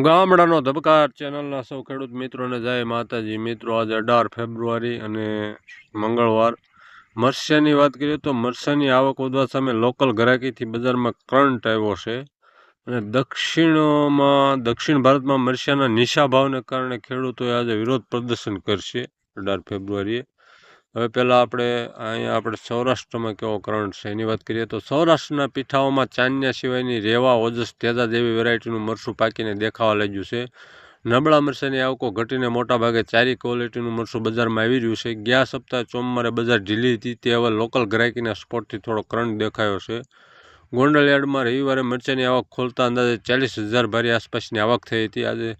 ગામડાનો ધબકાર ચેનલના સૌ ખેડૂત મિત્રોને જય માતાજી. મિત્રો, આજે અઢાર ફેબ્રુઆરી અને મંગળવાર. મરચાની વાત કરીએ તો મરચાની આવક વધવા સામે લોકલ ગ્રાહકીથી બજારમાં કરંટ આવ્યો છે અને દક્ષિણમાં, દક્ષિણ ભારતમાં મરચાના નીચા ભાવને કારણે ખેડૂતોએ આજે વિરોધ પ્રદર્શન કરશે અઢાર ફેબ્રુઆરીએ. હવે પહેલાં આપણે અહીંયા આપણે સૌરાષ્ટ્રમાં કેવો કરંટ છે એની વાત કરીએ તો સૌરાષ્ટ્રના પીઠાઓમાં ચાંદ્યા સિવાયની રેવા ઓજસ તેજા જેવી વેરાયટીનું મરસું પાકીને દેખાવા લાગ્યું છે. નબળા મરસાની આવકો ઘટીને મોટાભાગે ચારી ક્વોલિટીનું મરસું બજારમાં આવી રહ્યું છે. ગયા સપ્તાહે ચોમારે બજાર ઢીલી હતી, તે હવે લોકલ ગ્રાહકીના સ્પોટથી થોડો કરંટ દેખાયો છે. ગોંડલ યાર્ડમાં રવિવારે મરચાની આવક ખોલતા અંદાજે ચાલીસ હજાર ભારી આસપાસની આવક થઈ હતી. આજે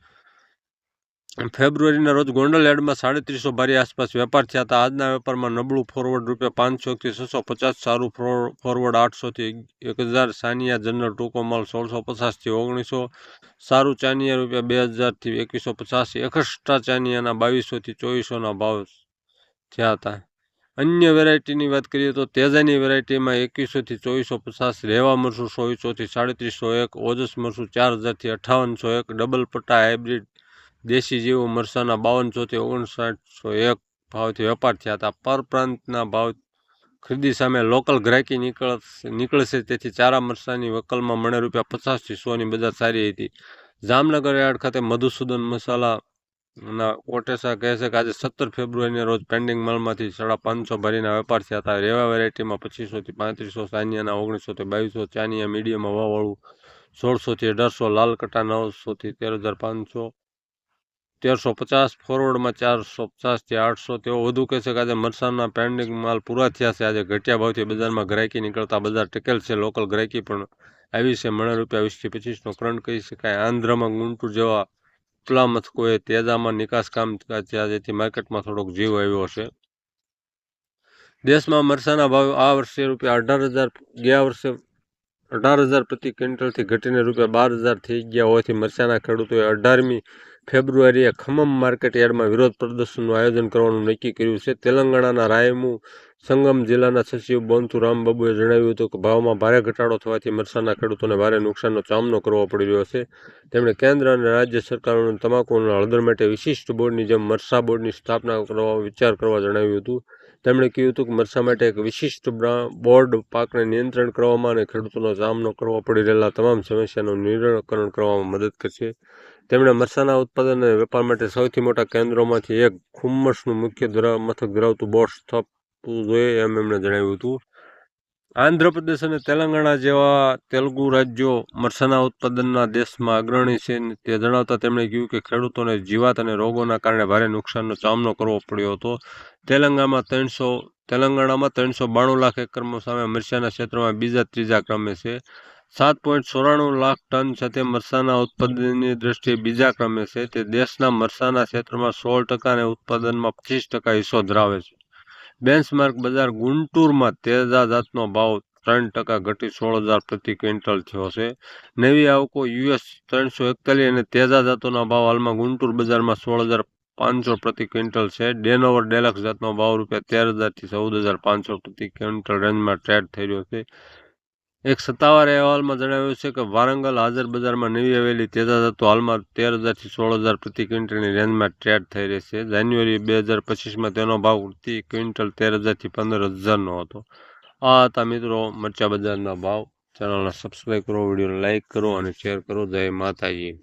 ફેબ્રુઆરીના રોજ ગોંડલ યાર્ડમાં સાડત્રીસો ભારી આસપાસ વેપાર થયા હતા. આજના વેપારમાં નબળું ફોરવર્ડ રૂપિયા પાંચસોથી છસો પચાસ સારું ફોરવર્ડ આઠસોથી એક હજાર, સાનિયા જનરલ ટૂંકો માલ સોળસો પચાસથી ઓગણીસો, સારું ચાનિયા રૂપિયા બે હજારથી એકવીસો પચાસ એકસ્ટ્રા ચાનિયાના બાવીસોથી ચોવીસોના ભાવ થયા હતા. અન્ય વેરાયટીની વાત કરીએ તો તેજાની વેરાયટીમાં એકવીસોથી ચોવીસો પચાસ રેવા મરસું ચોવીસોથી સાડત્રીસો એક, ઓજસ મરસું ચાર હજારથી અઠાવનસો એક ડબલ પટ્ટા હાઇબ્રિડ દેશી જેવો મરસાના બાવનસોથી ઓગણસાઠસો એક ભાવથી વેપાર થયા હતા. પર પ્રાંતના ભાવ ખરીદી સામે લોકલ ગ્રાહકી નીકળ નીકળશે, તેથી ચારા મરસાની વકલમાં મને રૂપિયા પચાસથી સોની બજાર સારી હતી. જામનગર યાર્ડ ખાતે મધુસૂદન મસાલા ના કોટેસા કહે છે કે આજે સત્તર ફેબ્રુઆરીના રોજ પેન્ડિંગ માલમાંથી સાડા પાંચસો ભરીના વેપાર થયા હતા. રેવા વેરાયટીમાં પચીસોથી પાંત્રીસો, સાનિયાના ઓગણીસોથી બાવીસો, ચાનિયા મીડિયમમાં વાવાળું સોળસોથી અઢારસો લાલ કટા નવસોથી તેર હજાર પાંચસો તેરસો પચાસ ફોરવર્ડમાં ચારસો પચાસથી આઠસો તેઓ વધુ કહે છે કે આજે મરસાના પેન્ડિંગ માલ પૂરા થયા છે. આજે ઘટ્યા ભાવથી બજારમાં ગ્રાહકી નીકળતા બજાર ટેકેલ છે. લોકલ ગ્રાહકી પણ આવી છે. મણે રૂપિયા વીસથી પચીસનો કરંટ કહી શકાય. આંધ્રમાં ગુંટુર જેવા ઉપલા મથકોએ તેજામાં નિકાસ કામ થયા જેથી માર્કેટમાં થોડોક જીવ આવ્યો છે. દેશમાં મરસાના ભાવ આ વર્ષે રૂપિયા અઢાર હજાર, ગયા વર્ષે અઢાર હજાર પ્રતિ ક્વિન્ટલથી ઘટીને રૂપિયા બાર હજાર થઈ ગયા હોવાથી મરચાના ખેડૂતોએ અઢારમી ફેબ્રુઆરીએ ખમમ માર્કેટ યાર્ડમાં વિરોધ પ્રદર્શનનું આયોજન કરવાનું નક્કી કર્યું છે. તેલંગાણાના રાયમુ સંગમ જિલ્લાના સચિવ બોન્તુ રામબાબુએ જણાવ્યું હતું કે ભાવમાં ભારે ઘટાડો થવાથી મરસાના ખેડૂતોને ભારે નુકસાનનો સામનો કરવો પડી રહ્યો છે. તેમણે કેન્દ્ર અને રાજ્ય સરકારોને તમાકુ અને હળદર માટે વિશિષ્ટ બોર્ડની જેમ મરસા બોર્ડની સ્થાપના કરવા વિચાર કરવા જણાવ્યું હતું. તેમણે કહ્યું હતું કે મરસા માટે એક વિશિષ્ટ બોર્ડ પાકને નિયંત્રણ કરવામાં અને ખેડૂતોનો સામનો કરવો પડી રહેલા તમામ સમસ્યાનું નિરાકરણ કરવામાં મદદ કરશે. તેમણે મરસાના ઉત્પાદન અને વેપાર માટે સૌથી મોટા કેન્દ્રોમાંથી એક ખુમ્મસનું મુખ્ય મથક ધરાવતું બોર્ડ સ્થાપવું જોઈએ એમ એમણે જણાવ્યું હતું. આંધ્રપ્રદેશ અને તેલંગાણા જેવા તેલુગુ રાજ્યો મરસાના ઉત્પાદનના દેશમાં અગ્રણી છે તે જણાવતા તેમણે કહ્યું કે ખેડૂતોને જીવાત અને રોગોના કારણે ભારે નુકસાનનો સામનો કરવો પડ્યો હતો. તેલંગામાં ત્રણસો, તેલંગાણામાં ત્રણસો બાણું લાખ એકરમાં સામે મરચાના ક્ષેત્રમાં બીજા ત્રીજા ક્રમે છે. સાત પોઈન્ટ ચોરાણું લાખ ટન સાથે મરસાના ઉત્પાદનની દ્રષ્ટિએ બીજા ક્રમે છે. તે દેશના મરસાના ક્ષેત્રમાં સોળ ટકા અને ઉત્પાદનમાં પચીસ ટકા હિસ્સો ધરાવે છે. બેન્ચમાર્ક બજાર ગુંટુરમાં તેજા જાતનો ભાવ ત્રણ ટકા ઘટી સોળ હજાર પ્રતિ ક્વિન્ટલ થયો છે. નવી આવકો યુએસ ત્રણસો એકતાલીસ અને તેજા જાતોના ભાવ હાલમાં ગુંટુર બજારમાં સોળ હજાર પાંચસો પ્રતિ ક્વિન્ટલ છે. ડેનોવર ડેલક્સ જાતનો ભાવ રૂપિયા તેર હજારથી ચૌદ હજાર પાંચસો પ્રતિ ક્વિન્ટલ રેન્જમાં ટ્રેડ થઈ રહ્યો છે. એક સત્તાવાર અહેવાલમાં જણાવ્યું છે કે વારંગલ હાજર બજારમાં નવી આવેલી તેજા જાતો હાલમાં તેર હજારથી સોળ હજાર પ્રતિ ક્વિન્ટલની રેન્જમાં ટ્રેડ થઈ રહી છે. જાન્યુઆરી બે હજાર પચીસમાં તેનો ભાવ પ્રતિ ક્વિન્ટલ તેર હજારથી પંદર હજારનો હતો. આ હતા મિત્રો મરચા બજારના ભાવ. ચેનલને સબસ્ક્રાઈબ કરો, વિડીયોને લાઇક કરો અને શેર કરો. જય માતાજી.